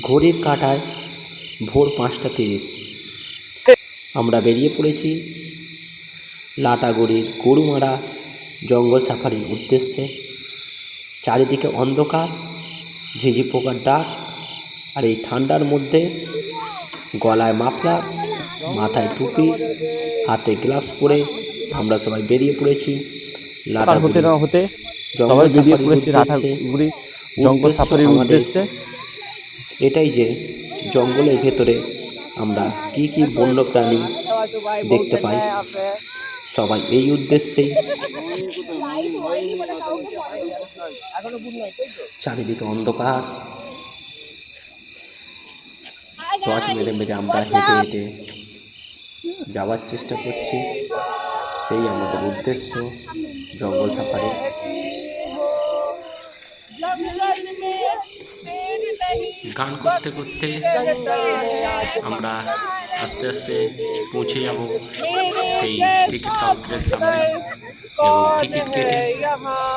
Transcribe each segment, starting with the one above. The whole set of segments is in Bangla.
ঘড়ির কাঁটায় ভোর পাঁচটা তিরিশ। আমরা বেরিয়ে পড়েছি লাটাগড়ির গরুমারা জঙ্গল সাফারির উদ্দেশ্যে। চারিদিকে অন্ধকার ঝিঝি পোকার ডাক আর এই ঠান্ডার মধ্যে গলায় মাফলার মাথায় টুপি হাতে গ্লাভস পরে আমরা সবাই বেরিয়ে পড়েছি পার হতে না হতে পড়েছি জঙ্গল উদ্দেশ্য সাফারির উদ্দেশ্যে। এটাই যে জঙ্গলের ভেতরে আমরা কি কি বন্য প্রাণী দেখতে পাই। সবাই এই উদ্দেশ্যেই চারিদিকে অন্ধকার। টর্চ মেরে মেরে আমরা হেঁটে হেঁটে যাওয়ার চেষ্টা করছি। সেই আমাদের উদ্দেশ্য, জঙ্গল সাফারি। গান করতে করতে আমরা আস্তে আস্তে পৌঁছে যাব সেই টিকিট কাউন্টারের সামনে। এবং টিকিট কেটে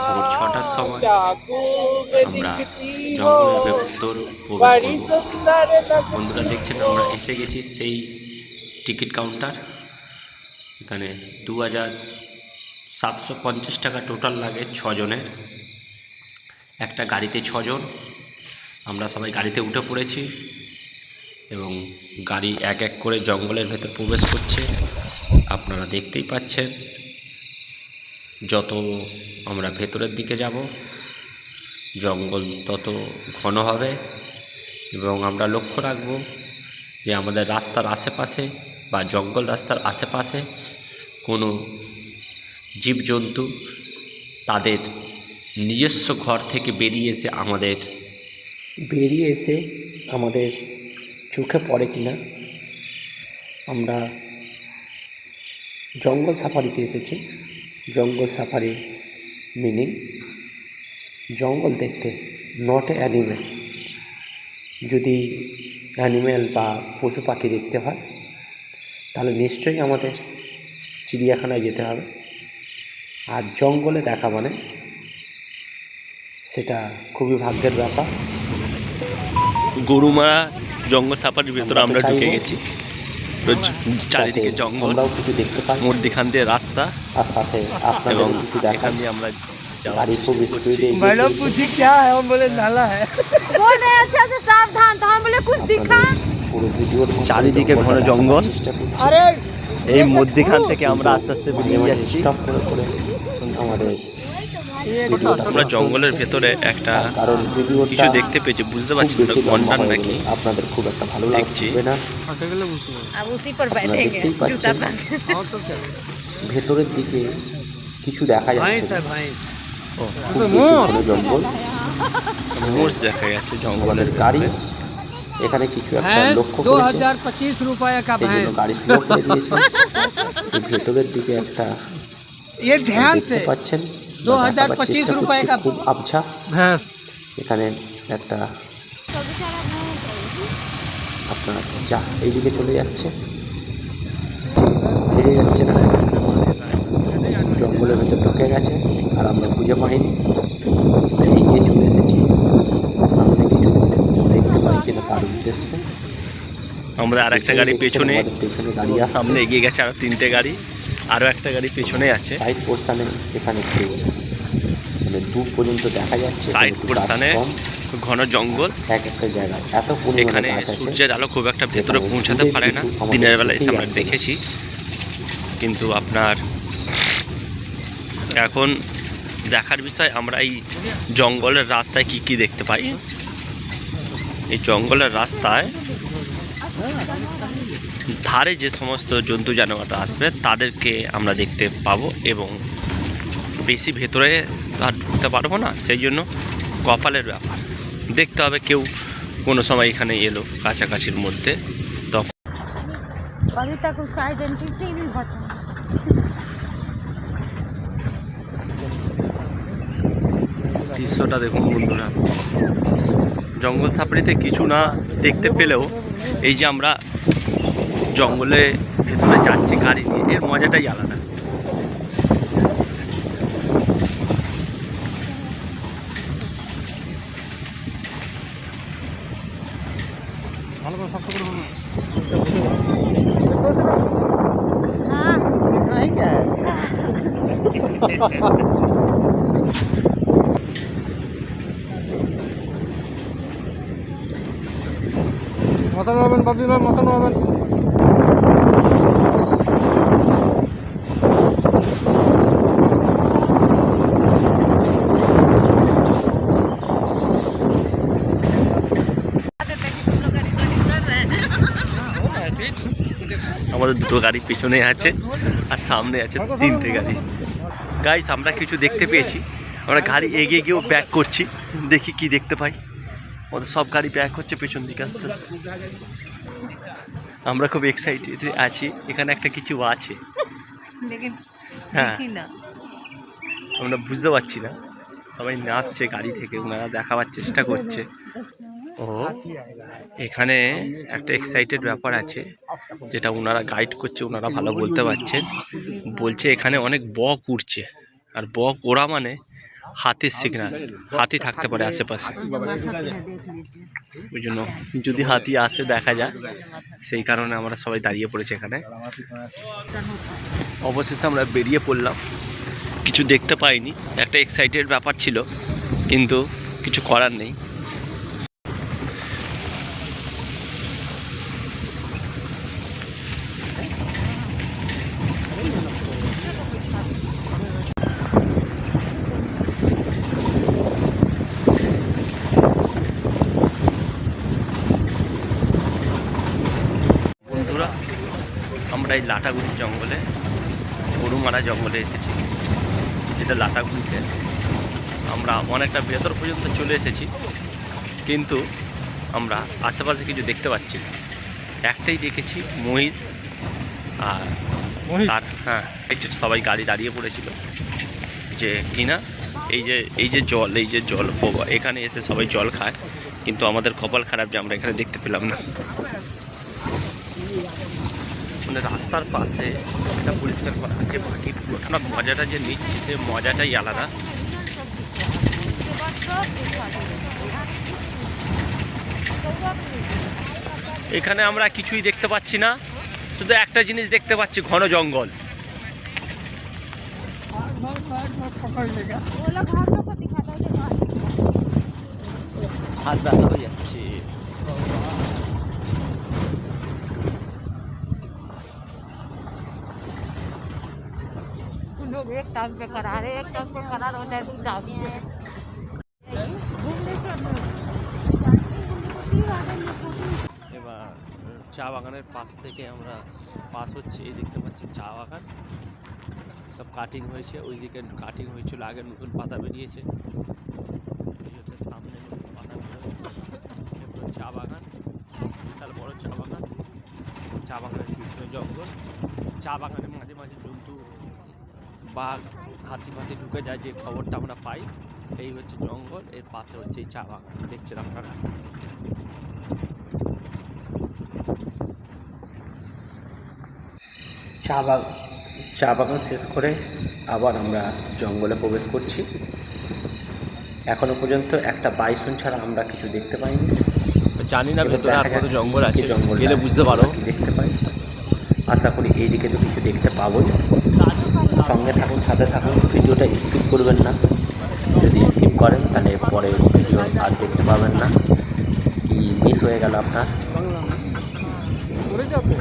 ভোর ছটার সময় আমরা জঙ্গলের ভেতর বন্ধুরা, দেখছেন, আমরা এসে গেছি সেই টিকিট কাউন্টার। এখানে দু হাজার সাতশো পঞ্চাশ টাকা টোটাল লাগে ছজনের। একটা গাড়িতে ছজন আমরা সবাই গাড়িতে উঠে পড়েছি এবং গাড়ি এক এক করে জঙ্গলের ভেতর প্রবেশ করছে। আপনারা দেখতেই পাচ্ছেন যত আমরা ভেতরের দিকে যাব, জঙ্গল তত ঘন হবে এবং আমরা লক্ষ্য রাখব যে আমাদের রাস্তার আশেপাশে বা জঙ্গল রাস্তার আশেপাশে কোনো জীবজন্তু তাদের নিজস্ব ঘর থেকে বেরিয়ে এসে আমাদের বেরিয়ে এসে আমাদের চোখে পড়ে কিনা? আমরা জঙ্গল সাফারিতে এসেছি। জঙ্গল সাফারি মিনিং জঙ্গল দেখতে নট অ্যানিমেল যদি অ্যানিমেল বা পশু পাখি দেখতে হয়, তাহলে নিশ্চয়ই আমাদের চিড়িয়াখানায় যেতে হবে। আর জঙ্গলে দেখা মানে সেটা খুবই ভাগ্যের ব্যাপার। গরুমারা জঙ্গল সাফারির ভেতরে আমরা তো ঢুকে চাইবো গেছি রোজ চারিদিকে যাতে জঙ্গল আমরাও কিছু দেখতে পাই মধ্যিখান দিয়ে রাস্তা আর সাথে আপনাদের এবং কিছু এখান দেখান দিয়ে আমরা যাওয়ার গাড়ি খুব চেষ্টা করছি। স্পিডে मैडम पूछी क्या है हम बोले नाला है बोल रहे हैं अच्छा से सावधान तो हम बोले कुछ दिखा পুরো ভিডিওর চারিদিকে ঘন জঙ্গল। চেষ্টা করছি अरे এই মধ্যিখান থেকে আমরা আস্তে আস্তে মাঝে বেরিয়ে মাঝে যাচ্ছি স্টপ করে করে আমাদের ভিডিওটা আমরা জঙ্গলের ভেতরে একটা কারণ কিছু দেখতে পেয়েছি বুঝতে পারছি না গন্ডার নাকি? আপনাদের খুব একটা ভালো লাগছে ভেতরের দিকে কিছু দেখা যাচ্ছে। জঙ্গল। মোষ দেখা যাচ্ছে জঙ্গলের গাড়ি এখানে কিছু একটা লক্ষ্য করেছে সেই গাড়ি স্লো করে দিয়েছে ভেতরের দিকে একটা দেখতে পাচ্ছেন। দু হাজার পঁচিশ রুপয়ে খুব আবছা। भैंस এখানে একটা আপনার যা এইদিকে চলে যাচ্ছে। বেরিয়ে যাচ্ছে না। জঙ্গলের ভেতর ঢুকে গেছে আর আমরা খুঁজে পাইনি। এগিয়ে চলে এসেছি। সামনে কিছু দেখতে পাই কিনা তার উদ্দেশ্যে। আমরা আর একটা গাড়ি পেছনে পেছনে গাড়ি সামনে এগিয়ে গেছে আর তিনটে গাড়ি। আরও একটা গাড়ি পেছনে আছে। সাইড পোর্শনে এখানে একটু মানে দূর পর্যন্ত দেখা যাচ্ছে। সাইড পোর্শনে ঘন জঙ্গল। এক একটা জায়গায় এত এখানে সূর্যের আলো খুব একটা ভেতরে পৌঁছাতে পারে না। দিনের বেলা এসে আমরা দেখেছি। কিন্তু আপনার এখন দেখার বিষয় আমরা এই জঙ্গলের রাস্তায় কি কি দেখতে পাই? এই জঙ্গলের রাস্তায় ধারে যে সমস্ত জন্তু জানোয়ারটা আসবে তাদেরকে আমরা দেখতে পাবো এবং বেশি ভেতরে আর ঢুকতে পারব না সেই জন্য কপালের ব্যাপার। দেখতে হবে কেউ কোনো সময় এখানে এলো কাছাকাছির মধ্যে। তখন দৃশ্যটা দেখুন বন্ধুরা। জঙ্গল সাপড়িতে কিছু না দেখতে পেলেও এই যে আমরা জঙ্গলে ভেতরে যাচ্ছি গাড়ি নিয়ে এর মজাটাই আলাদা हाँ মতন পাবেন বাবি ভাই মতন পাবেন আমাদের দুটো গাড়ি পেছনে আছে আর সামনে আছে তিনটে গাড়ি। গাইস আমরা কিছু দেখতে পেয়েছি। আমরা গাড়ি এগিয়ে গিয়েও ব্যাক করছি। দেখি কি দেখতে পাই। আমাদের সব গাড়ি ব্যাক হচ্ছে পেছন দিকে আস্তে আস্তে। আমরা খুব এক্সাইটেড আছি। এখানে একটা কিছু আছে। হ্যাঁ। আমরা বুঝতে পারছি না। সবাই নাচছে গাড়ি থেকে। ওনারা দেখাবার চেষ্টা করছে। ও। এখানে একটা এক্সাইটেড ব্যাপার আছে, যেটা ওনারা গাইড করছে ওনারা ভালো বলতে পারছেন। বলছে এখানে অনেক বক উড়ছে, আর বক ওড়া মানে হাতির সিগনাল হাতি থাকতে পারে আশেপাশে। ওই জন্য যদি হাতি আসে দেখা যায় সেই কারণে আমরা সবাই দাঁড়িয়ে পড়েছি এখানে। অবশেষে আমরা বেরিয়ে পড়লাম। কিছু দেখতে পাইনি, একটা এক্সাইটেড ব্যাপার ছিল, কিন্তু কিছু করার নেই বন্ধুরা আমরা এই লাটাগুড়ির জঙ্গলে গরুমারা জঙ্গলে এসেছি যেটা লাটাগুড়িতে আমরা অনেকটা ভেতর পর্যন্ত চলে এসেছি কিন্তু আমরা আশেপাশে কিছু দেখতে পাচ্ছি না। একটাই দেখেছি মহিষ আর তার হ্যাঁ একটু সবাই গাড়ি দাঁড়িয়ে পড়েছিল যে কিনা এই যে এই যে জল এই যে জল এখানে এসে সবাই জল খায় কিন্তু আমাদের কপাল খারাপ যে আমরা এখানে দেখতে পেলাম না। মানে রাস্তার পাশে এটা পরিষ্কার করা যে বাকি মজাটা যে নিচ্ছি সে মজাটাই আলাদা। এখানে আমরা কিছুই দেখতে পাচ্ছি না শুধু একটা জিনিস দেখতে পাচ্ছি ঘন জঙ্গল वो लोग हाथों को दिखाता है देखो হাত ব্যথা হয়ে যাচ্ছে उन लोग एक टांग पे करा रहे एक टांग पे करा रहे उधर চা বাগানের পাশ থেকে আমরা পাস হচ্ছে, এই দেখতে পাচ্ছি চা বাগান। সব কাটিং হয়েছে ওই দিকে কাটিং হয়েছিল, আগে নতুন পাতা বেরিয়েছে। সামনে নতুন পাতা বেরোচ্ছে। চা বাগান, বিশাল বড় চা বাগান। চা বাগানের পিছনে জঙ্গল। চা বাগানের মাঝে মাঝে জন্তু, বাঘ হাতি ফাতি ঢুকে যায়, যে খবরটা আমরা পাই, এই হচ্ছে জঙ্গল, এর পাশে হচ্ছে এই চা বাগান। দেখছেন আপনারা? চা বাগ চা বাগান শেষ করে আবার আমরা জঙ্গলে প্রবেশ করছি। এখনও পর্যন্ত একটা বাইসন ছাড়া আমরা কিছু দেখতে পাইনি। জানি না ভেতরে আর কত জঙ্গল আছে জঙ্গলটা গেলে বুঝতে পারো। কি দেখতে পাই। আশা করি এই দিকে তো কিছু দেখতে পাবোই। সঙ্গে থাকুন সাথে থাকুন ভিডিওটা স্কিপ করবেন না। যদি স্কিপ করেন তাহলে পরে ভিডিও আর দেখতে পাবেন না। কি মিস হয়ে গেল আপনার পড়ে যাবে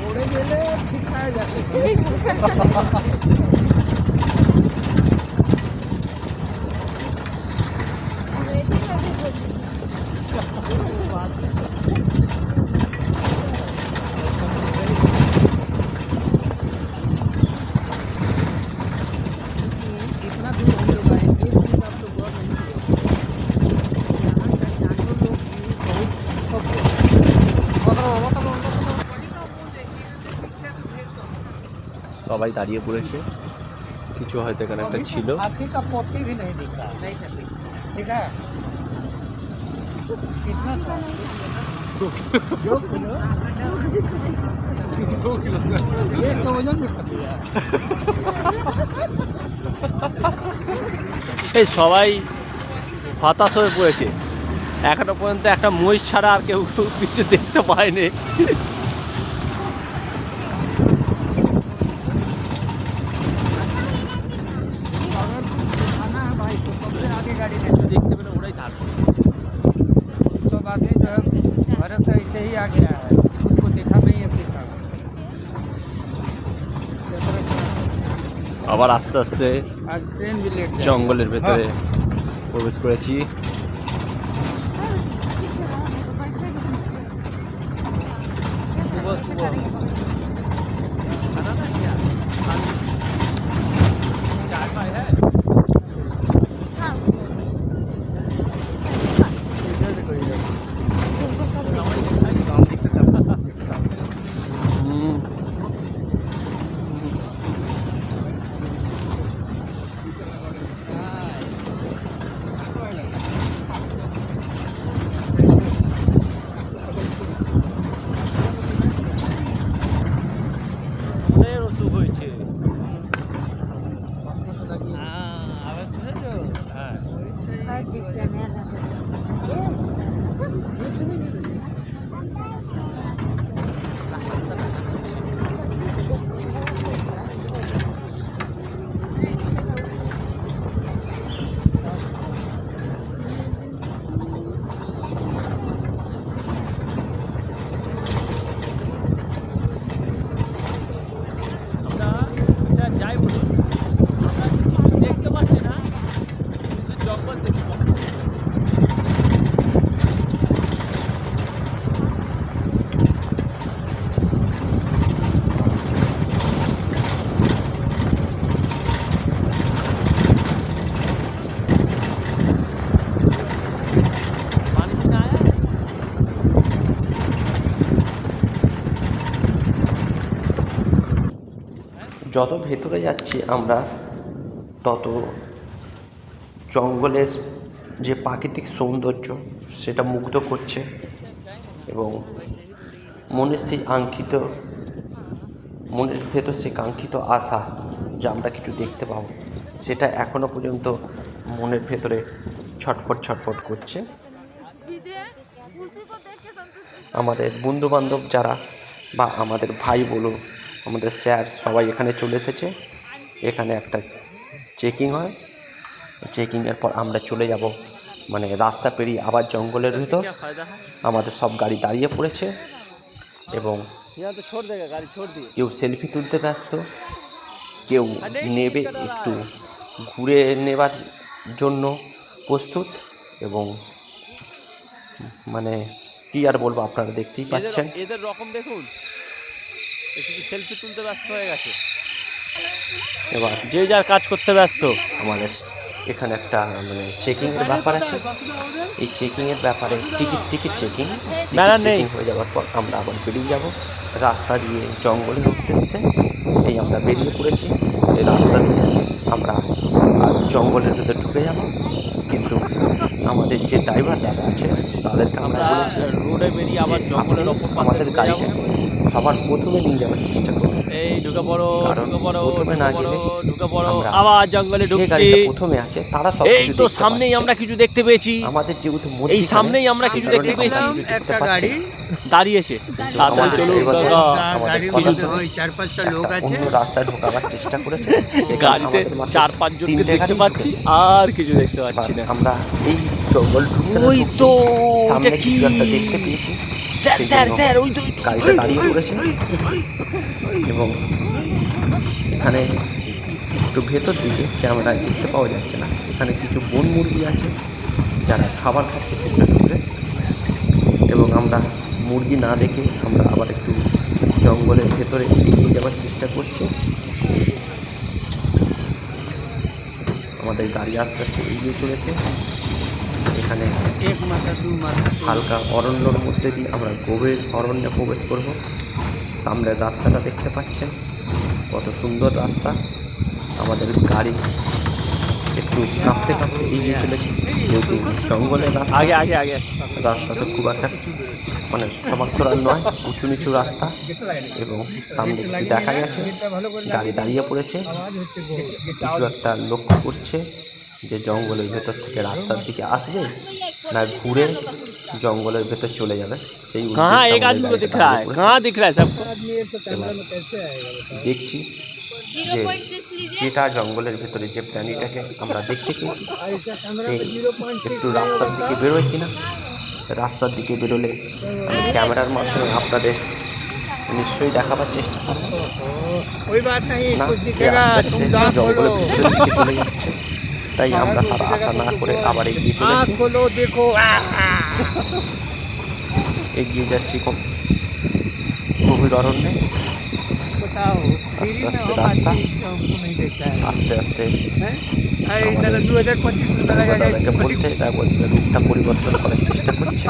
পড়ে গেলে ঠিক সবাই দাঁড়িয়ে পড়েছে। কিছু হয়তো এখানে একটা ছিল। এই সবাই হতাশ হয়ে পড়েছে। এখনও পর্যন্ত একটা মহিষ ছাড়া আর কেউ কিছু দেখতে পায়নি। আবার আস্তে আস্তে জঙ্গলের ভেতরে প্রবেশ করেছি। যত ভেতরে যাচ্ছি আমরা, তত জঙ্গলের যে প্রাকৃতিক সৌন্দর্য সেটা মুগ্ধ করছে এবং মনের সেই আঙ্কিত, মনের ভেতর সেই কাঙ্ক্ষিত আশা যা আমরা কিছু দেখতে পাবো, সেটা এখনও পর্যন্ত মনের ভেতরে ছটপট ছটপট করছে। আমাদের বন্ধুবান্ধব যারা বা আমাদের ভাই বলো আমাদের স্যার সবাই এখানে চলে এসেছে। এখানে একটা চেকিং হয়। চেকিংয়ের পর আমরা চলে যাব। মানে রাস্তা পেরিয়ে আবার জঙ্গলের ভিতর। আমাদের সব গাড়ি দাঁড়িয়ে পড়েছে এবং কেউ সেলফি তুলতে ব্যস্ত। কেউ নেবে একটু ঘুরে নেবার জন্য প্রস্তুত এবং মানে কি আর বলব আপনারা দেখতেই পাচ্ছেন। এদের রকম দেখুন। শুধু সেলফি তুলতে ব্যস্ত হয়ে গেছে। এবার যে যার কাজ করতে ব্যস্ত আমাদের এখানে একটা মানে চেকিং এর ব্যাপার আছে। এই চেকিং এর ব্যাপারে টিকিট টিকিট চেকিং ব্যানার নেই। হয়ে যাওয়ার পর আমরা আবার বেরিয়ে যাব। রাস্তা দিয়ে জঙ্গলের উদ্দেশ্যে এই আমরা বেরিয়ে পড়েছি। এই রাস্তা দিয়ে আমরা আর জঙ্গলের ভেতর ঢুকে যাব। কিন্তু আমাদের যে ড্রাইভার দাদা আছে তাদেরকে আমরা বলেছি রোডে বেরিয়ে আবার জঙ্গলের ওপর আমাদের ঢুকে গাড়িটা যাব। সবার প্রথমে নিয়ে যাওয়ার চেষ্টা করুন এই ঢুকে পড়ো ঢুকে পড়ো প্রথমে ঢুকে না গেলে ঢুকে পড়ো। আবার জঙ্গলে ঢুকছি। গাড়িটা প্রথমে আছে তারা সব এই তো সামনেই আমরা কিছু দেখতে পেয়েছি। আমাদের যেহেতু এই সামনেই আমরা কিছু দেখতে পেয়েছি। একটা গাড়ি দাঁড়িয়েছে। তাড়াতাড়ি চলুন ওই চার পাঁচটা লোক আছে। অন্য রাস্তায় ঢোকাবার চেষ্টা করেছে। গাড়িতে চার পাঁচ জনকে তিনটে দেখতে পাচ্ছি আর কিছু দেখতে পাচ্ছি না। আমরা এই জঙ্গল ঢুকতে ওই তো, সামনে কি? একটা দেখতে পেয়েছি। স্যার স্যার স্যার ওই তো গাড়িটা দাঁড়িয়ে পড়েছে এবং এখানে একটু ভেতর দিকে ক্যামেরায় দেখতে পাওয়া যাচ্ছে না। এখানে কিছু বন মুরগি আছে যারা খাবার খাচ্ছে ঠিকঠাক করে এবং আমরা মুরগি না দেখে আমরা আবার একটু জঙ্গলের ভেতরে এগিয়ে যাওয়ার চেষ্টা করছি। আমাদের গাড়ি আস্তে আস্তে এগিয়ে চলেছে। এখানে হালকা অরণ্যর মধ্যে দিয়ে আমরা গভীর অরণ্যে প্রবেশ করব। সামনের রাস্তাটা দেখতে পাচ্ছেন কত সুন্দর রাস্তা। আমাদের গাড়ি একটু কাঁপতে কাঁপতে এগিয়ে চলেছে। যেহেতু জঙ্গলের রাস্তা। আগে আগে আগে। রাস্তা তো খুব একটা মানে সমান্তরাল নয় উঁচু নিচু রাস্তা এবং সামনে দেখা গেছে গাড়ি দাঁড়িয়ে পড়েছে। কিছু একটা লক্ষ্য করছে। যে জঙ্গলের ভেতর থেকে রাস্তার দিকে আসবে না ঘুরে জঙ্গলের ভেতর চলে যাবে সেই দেখছি যে যেটা জঙ্গলের ভেতরে যে প্রাণীটাকে আমরা দেখতে পেয়েছি সে একটু রাস্তার দিকে বেরোয় কিনা? রাস্তার দিকে বেরোলে আমি ক্যামেরার মাধ্যমে আপনাদের নিশ্চয়ই দেখাবার চেষ্টা করব। জঙ্গলের ভেতরে চলে যাচ্ছে। তাই আমরা তার আশা না করে আবার এগিয়ে চলে দেখো এগিয়ে যাচ্ছি কম গভীর অরণ্যে। আস্তে আস্তে রাস্তা। আস্তে আস্তে দাদাকে বলতে দাদা রূপটা পরিবর্তন করার চেষ্টা করছে।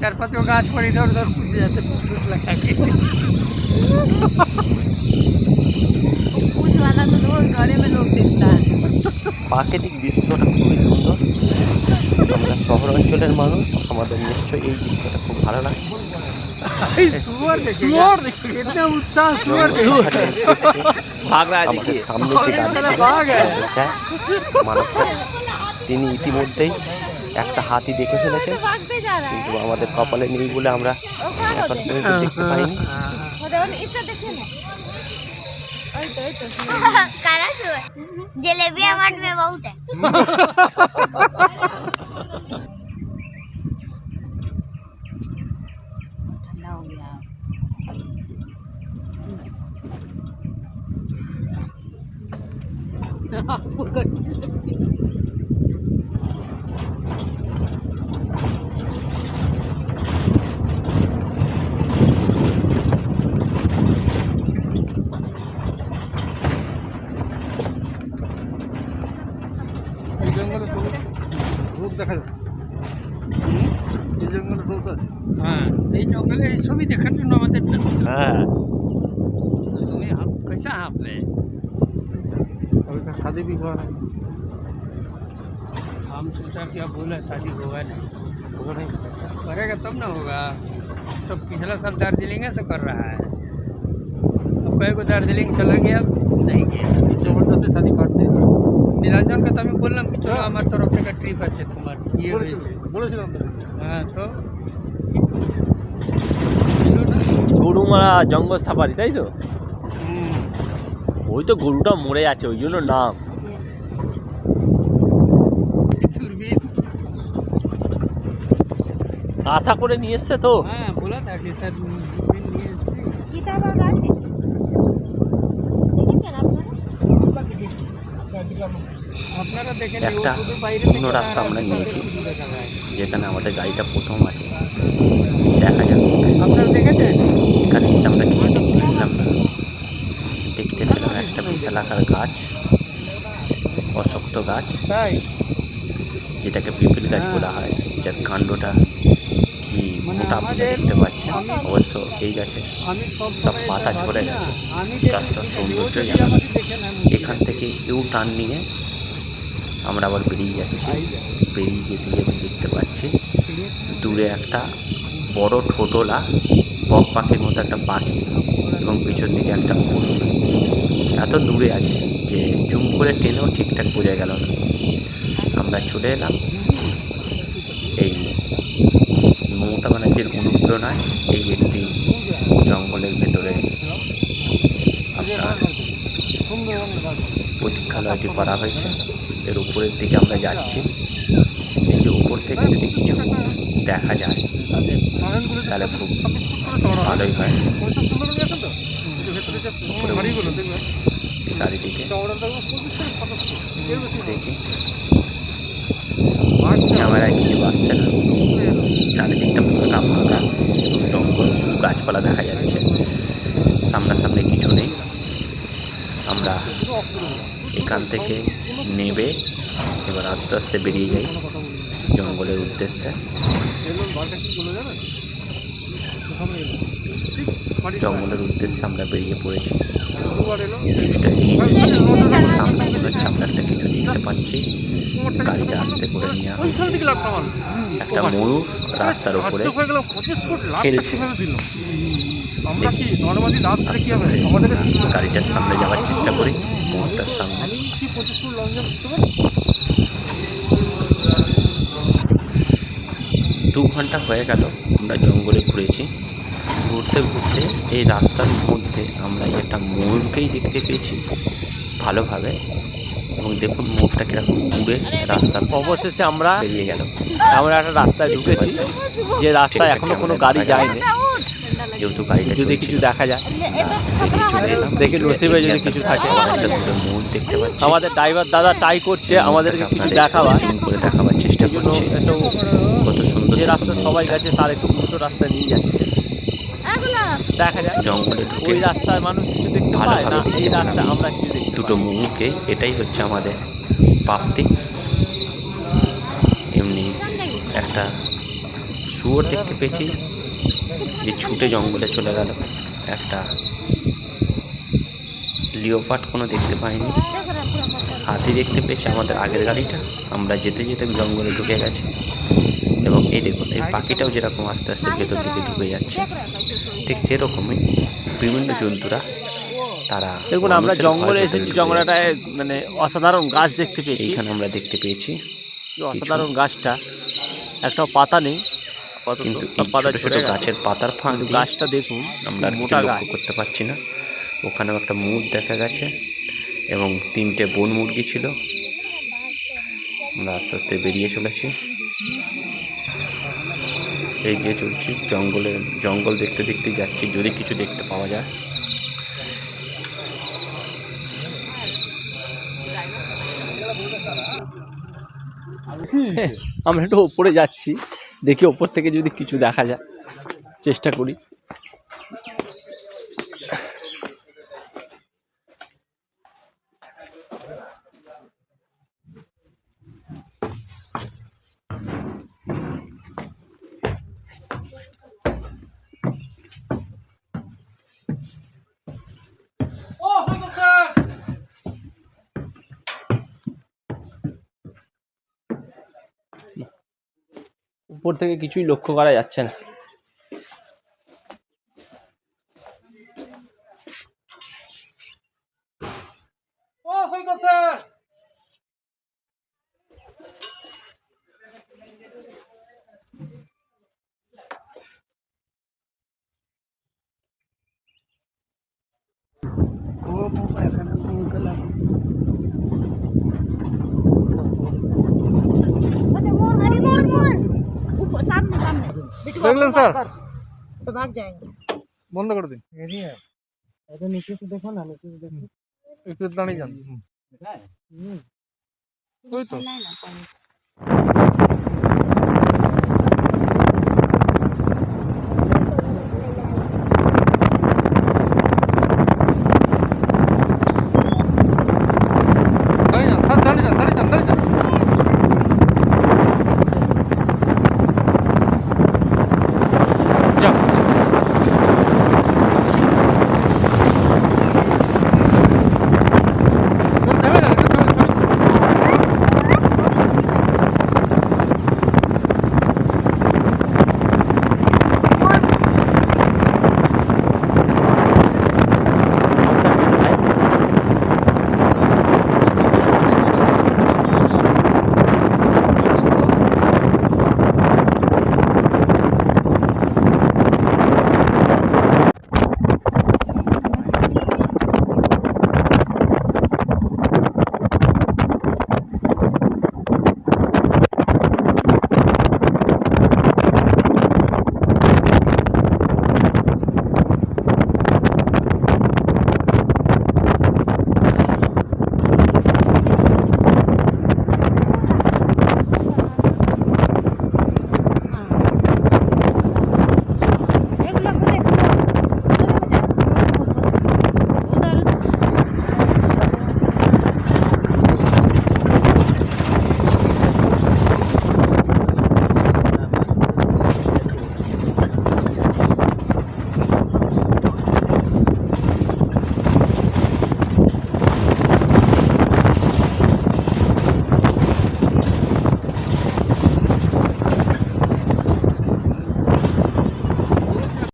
চার পাঁচ গাছ পরে ধর ধর খুঁজে যাতে घरे में लोग देखता है প্রাকৃতিক দৃশ্যটা খুবই সুন্দর আমরা শহর অঞ্চলের মানুষ আমাদের নিশ্চয়ই এই দৃশ্যটা খুব ভালো লাগছে सुअर देखिएगा इतना उत्साह सुअर জঙ্গল देखिएगा সাফারি উদ্দেশ্যে भाग रहा है আমাদের देखिए সামনে যে গাড়ি ছিল ভাগ হ্যাঁ। আমাদের স্যার মানব স্যার তিনি ইতিমধ্যেই একটা হাতি দেখে ফেলেছেন भागते जा रहा কিন্তু আমাদের কপালে নেই বলে আমরা এখন পর্যন্ত দেখতে পাইনি इच्छा देखिए ना ओए तो এই জঙ্গলে এই ছবি দেখার জন্য আমাদের हाँ तुम्हें हम कैसा है आपने अभी तक शादी भी हुआ नहीं हम सोचा कि अब बोला शादी होगा नहीं होगा नहीं करेगा तब ना होगा तो पिछला साल दार्जिलिंग से कर रहा है अब कहे को दार्जिलिंग चला गया नहीं गया जबरदस्ती शादी करते নীলাঞ্জন কে তো আমি বললাম কি চলো আমার তরফ থেকে ট্রিপ আছে তোমার ইয়ে হয়েছে বলেছিলাম হ্যাঁ তো গরুমারা জঙ্গল সাফারি তাই তো? ওই তো গরুটা মরে আছে ওই জন্য নাম। আশা করে নিয়ে এসছে তো? একটা অন্য রাস্তা আমরা নিয়েছি যেখানে আমাদের গাড়িটা প্রথম আছে। একটা গাছ অশক্ত গাছ যেটাকে পিপিল গাছ বলা হয় যার কাণ্ডটা কি মোটা আপনারা দেখতে পাচ্ছেন? অবশ্য এই গাছের সব পাতা ঝরে গেছে। গাছটার সৌন্দর্য জানা এখান থেকে ইউ টার্ন নিয়ে আমরা আবার বেরিয়ে যাচ্ছি। বেরিয়ে যেতে যেতে দেখতে পাচ্ছি দূরে একটা বড় ঠোঁটোলা বক পাখির মতো একটা পাখি এবং পিছন দিকে একটা ফুল এত দূরে আছে যে জুম করে টেনেও ঠিকঠাক বোঝা গেল না। আমরা চলে এলাম। এই মমতা ব্যানার্জির অনুপ্রেরণায় এই একটি জঙ্গলের ভেতরে প্রতীক্ষালয়টি করা হয়েছে। এর উপরের দিকে আমরা যাচ্ছি। দেখি উপর থেকে যদি কিছু দেখা যায়, তাহলে খুব ভালোই হয়। চারিদিকে। দেখি। ক্যামেরায় কিছু আসছে না। চারিদিকটা ফাঁকা ফাঁকা। জঙ্গল শুধু গাছপালা দেখা যাচ্ছে। সামনাসামনি কিছু নেই। আমরা এখান থেকে নেবে। এবার আস্তে আস্তে বেরিয়ে যাই জঙ্গলের উদ্দেশ্যে। জঙ্গলের উদ্দেশ্যে আমরা বেরিয়ে পড়েছি। সামনে বেরোচ্ছে কিছু দেখতে পাচ্ছি গাড়িটা আসতে করে নিয়ে একটা ময়ূর রাস্তার উপরে খেলছে গাড়িটার সামনে যাওয়ার চেষ্টা করি ময়ূরটার সামনে দু ঘণ্টা হয়ে গেল, আমরা জঙ্গলে ঘুরেছি। ঘুরতে ঘুরতে এই রাস্তার মধ্যে আমরা একটা ময়ূরকেই দেখতে পেয়েছি ভালোভাবে। এবং দেখুন মোড়টা কীরকম ঘুরে রাস্তা। অবশেষে আমরা বেরিয়ে গেল আমরা একটা রাস্তায় ঢুকেছি যে রাস্তায় এখনও কোনো গাড়ি যায়নি। যেহেতু গাড়িটা যদি কিছু দেখা যায়। দেখি নসিবে যদি কিছু থাকে। দেখতে পাচ্ছি। আমাদের ড্রাইভার দাদা ট্রাই করছে আমাদেরকে কিছু দেখাবার। করে দেখাবার চেষ্টা জন্য কত সুন্দর যে রাস্তা সবাই গেছে তার একটু উল্টো রাস্তায় নিয়ে যাচ্ছে। দেখা যায় জঙ্গলে ঢুকে ওই রাস্তায় মানুষ কিছু দেখতে পায় না এই। রাস্তায় আমরা কিছু দেখতে দুটো। মুখে এটাই হচ্ছে আমাদের প্রাপ্তি। এমনি একটা শুয়োর দেখতে পেয়েছি যে ছুটে জঙ্গলে চলে গেল। একটা লিওপাট কোনো দেখতে পাইনি। হাতি দেখতে পেয়েছি আমাদের আগের গাড়িটা। আমরা যেতে যেতে জঙ্গলে ঢুকে গেছে। এবং এই দেখুন এই পাখিটাও যেরকম আস্তে আস্তে ভেতর দিকে ঢুকে যাচ্ছে ঠিক সেরকমই বিভিন্ন জন্তুরা তারা দেখুন আমরা জঙ্গলে এসেছি জঙ্গলটায় মানে অসাধারণ গাছ দেখতে পেয়েছি। এখানে আমরা দেখতে পেয়েছি অসাধারণ গাছটা একটা পাতা নেই আপাতত কিন্তু পাতা ছোট। গাছের পাতার ফাঁক গাছটা দেখুন আমরা মোটা গাছ। লক্ষ্য করতে পারছি না। ওখানেও একটা মুখ দেখা গেছে এবং তিনটে বন মুরগি ছিল। আমরা আস্তে আস্তে বেরিয়ে চলেছি। এগিয়ে চলছি, জঙ্গলে, জঙ্গল দেখতে দেখতে যাচ্ছি, যদি কিছু দেখতে পাওয়া যায়। আমরা একটু ওপরে যাচ্ছি, দেখি ওপর থেকে যদি কিছু দেখা যায়, চেষ্টা করি। উপর থেকে কিছুই লক্ষ্য করা যাচ্ছে না। अरे দেখলেন স্যার? বন্ধ করে দিন। এরিয়া। এটা নিচে তো দেখো না নিচে দেখো। দাঁড়িয়ে যান। ওই তো।